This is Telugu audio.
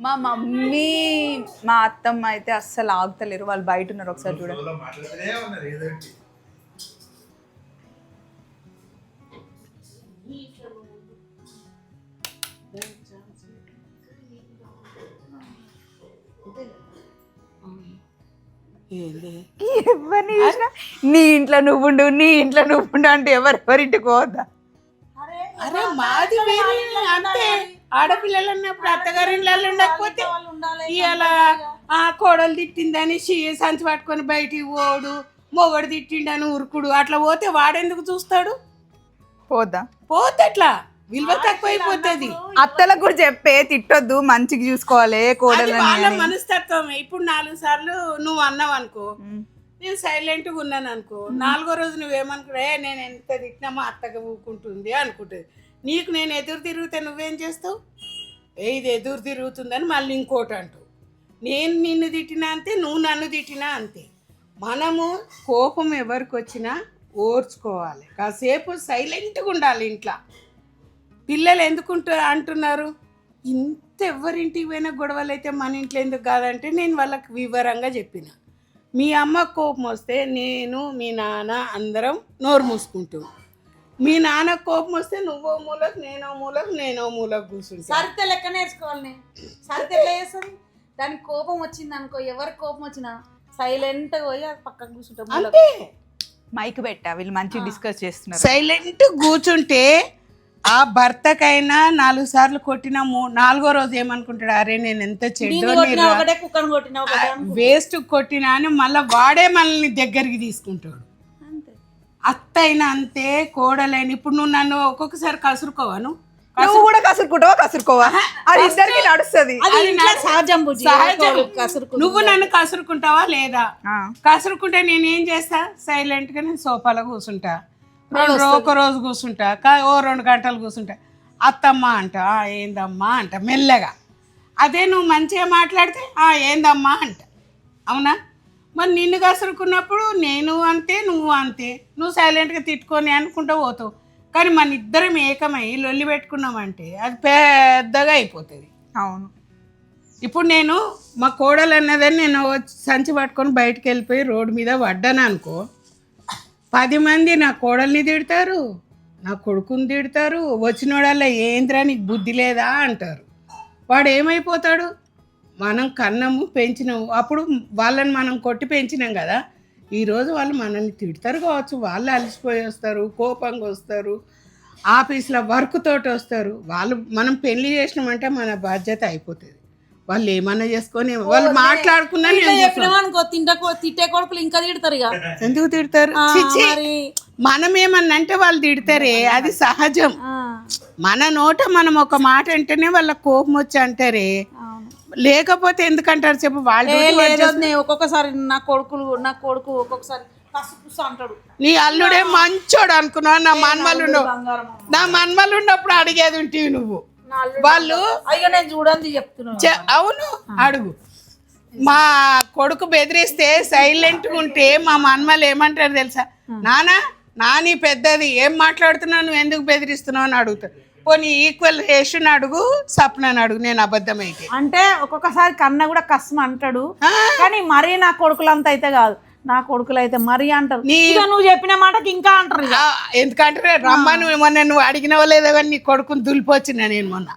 మా మమ్మీ మా అత్తమ్మ అయితే అస్సలు ఆగుతలేరు. వాళ్ళు బయట ఉన్నారు ఒకసారి చూడండి. ఎవరిని చూసినా? నీ ఇంట్లో నువ్వు ఉండు నీ ఇంట్లో నువ్వు ఉండు అంటే ఎవరెవరింటికి పోద్దా? అరే మాది అంతే ఆడపిల్లలు అన్నప్పుడు అత్తగారి ఇళ్ళల్లో ఉండకపోతే ఇవాళ ఆ కోడలు తిట్టిందని షీ- సంచి పట్టుకొని బయటికి పోడు మొగడు తిట్టిండని ఉరుకుడు అట్లా పోతే వాడెందుకు చూస్తాడు? పోద్దా పోతే అట్లా విలువ తక్కువైపోతుంది. అత్తలకు కూడా చెప్పే తిట్టొద్దు మంచిగా చూసుకోవాలి అది కోడలని వాళ్ళ అని. మనస్తత్వమే. ఇప్పుడు నాలుగు సార్లు నువ్వు అన్నావు అనుకో. నేను సైలెంట్గా ఉన్నాను అనుకో నాలుగో రోజు నువ్వేమనుకున్నా "ఏ, నేను ఎంత తిట్టినా మా అత్తగా ఊకుంటుంది అనుకుంటుంది. నీకు నేను ఎదురు తిరిగితే నువ్వేం చేస్తావు? ఏది ఇది ఎదురు తిరుగుతుందని మళ్ళీ ఇంకోటి అంటూ నేను నిన్ను తిట్టినా అంతే నువ్వు నన్ను తిట్టినా అంతే. మనము కోపం ఎవరికి వచ్చినా ఓర్చుకోవాలి. కాసేపు సైలెంట్గా ఉండాలి ఇంట్లో. పిల్లలు ఎందుకుంటూ అంటున్నారు? ఇంత ఎవరింటికి పోయినా గొడవలు అయితే మన ఇంట్లో ఎందుకు కాదంటే నేను వాళ్ళకి వివరంగా చెప్పిన. మీ అమ్మ కోపం వస్తే నేను మీ నాన్న అందరం నోరు మూసుకుంటాం. మీ నాన్న కోపం వస్తే నువ్వో మూలకు నేనో మూలకు నేనో మూలకు కూర్చుంటా. సరిత లెక్క నేర్చుకోవాలి నేను. సరిత ఎట్లా చేస్తుంది? దానికి కోపం వచ్చింది అనుకో ఎవరికి కోపం వచ్చినా సైలెంట్ పోయి అది పక్కకు కూర్చుంటాం అంతే. మైక్ పెట్టా వీళ్ళు మంచిగా డిస్కస్ చేస్తున్నారు. సైలెంట్ కూర్చుంటే ఆ భర్తకైనా నాలుగు సార్లు కొట్టినా మూ- నాలుగో రోజు ఏమనుకుంటాడు? అరే నేను ఎంత దీన్ని చెడ్డో కొట్టినా ఒకటే కుక్కను కొట్టినా ఒకటే అనుకో. వేస్ట్ కొట్టినా అని మళ్ళీ వాడే మనల్ని దగ్గరికి తీసుకుంటాడు. అంతే అత్త అయినా అంతే కోడలైన. ఇప్పుడు నువ్వు నన్ను ఒక్కొక్కసారి కసురుకోవాను నువ్వు? కూడా కసురుకుంటావా కసురుకోవా? అది ఇద్దరికి నడుస్తుంది. సహజం నువ్వు నన్ను కసురుకుంటావా లేదా? ఆ. కసురుకుంటే నేను ఏం చేస్తా? సైలెంట్గా నేను సోఫాలో కూర్చుంటా. రెండు ఒక రోజు కూర్చుంటా. ఓ రెండు గంటలు కూర్చుంటా. అత్తమ్మ అంట "ఆ, ఏందమ్మా? అంట మెల్లగా. అదే నువ్వు మంచిగా మాట్లాడితే "ఆ, ఏందమ్మా? అంట. అవునా? మరి నిన్ను కసురుకున్నప్పుడు నేను అంతే నువ్వు అంతే. నువ్వు సైలెంట్గా తిట్టుకొని అనుకుంటూ పోతావు. కానీ మన ఇద్దరం ఏకమై లొల్లి పెట్టుకున్నామంటే అది పెద్దగా అయిపోతుంది. అవును. ఇప్పుడు నేను మా కోడలు అన్నదని నేను సంచి పట్టుకొని బయటకు వెళ్ళిపోయి రోడ్డు మీద పడ్డాను అనుకో పది మంది నా కోడల్ని తిడతారు నా కొడుకుని తిడతారు వచ్చినోడల్లా ఏంద్రా నీకు బుద్ధి లేదా అంటారు. వాడు ఏమైపోతాడు? మనం కన్నము పెంచినాము. అప్పుడు వాళ్ళని మనం కొట్టి పెంచినాం కదా. ఈరోజు వాళ్ళు మనల్ని తిడతారు కావచ్చు. వాళ్ళు అలసిపోయి వస్తారు కోపంగా వస్తారు ఆఫీస్లో వర్క్ తోటి వస్తారు. వాళ్ళు మనం పెళ్ళి చేసినామంటే మన బాధ్యత అయిపోతుంది. వాళ్ళు ఏమన్నా చేసుకొని వాళ్ళు మాట్లాడుకున్నా తిట్టే కొడుకులు ఇంకా తిడతారు ఎందుకు తిడతారు? మనం ఏమన్నా అంటే వాళ్ళు తిడతారే? అది సహజం. మన నోట మనం ఒక మాట అంటేనే వాళ్ళ కోపం వచ్చి అంటారే. లేకపోతే ఎందుకంటారు చెప్పు? వాళ్ళు ఒక్కొక్కసారి నా కొడుకులు నా కొడుకు ఒక్కొక్కసారి అంటాడు. నీ అల్లుడే మంచోడు అనుకున్నావు? నా మన్మలు ఉండవు బంగారం నా మన్మలు ఉన్నప్పుడు అడిగేది ఉంటివి నువ్వు. వాళ్ళు అయ్యో నేను చూడండి చెప్తున్నాను చె- అవును అడుగు. మా కొడుకు బెదిరిస్తే సైలెంట్గా ఉంటే మా మన్మలు ఏమంటారు తెలుసా? నానా నాని పెద్దది ఏం మాట్లాడుతున్నావు నువ్వు ఎందుకు బెదిరిస్తున్నావు అని అడుగుతారు. పోనీ ఈక్వల్ రేషన్ అడుగు సప్నని అడుగు నేను అబద్ధమైతే. అంటే ఒక్కొక్కసారి కన్న కూడా కష్టం అంటాడు. కానీ మరీ నా కొడుకులంతా అయితే కాదు. నా కొడుకులు అయితే మరీ అంటారు. నువ్వు చెప్పిన మాటకి ఇంకా అంటారు ఎందుకంటే రమ్మను మొన్న నువ్వు అడిగినవో లేదో కానీ నీ కొడుకుని దులిపొచ్చిన నేను మొన్న.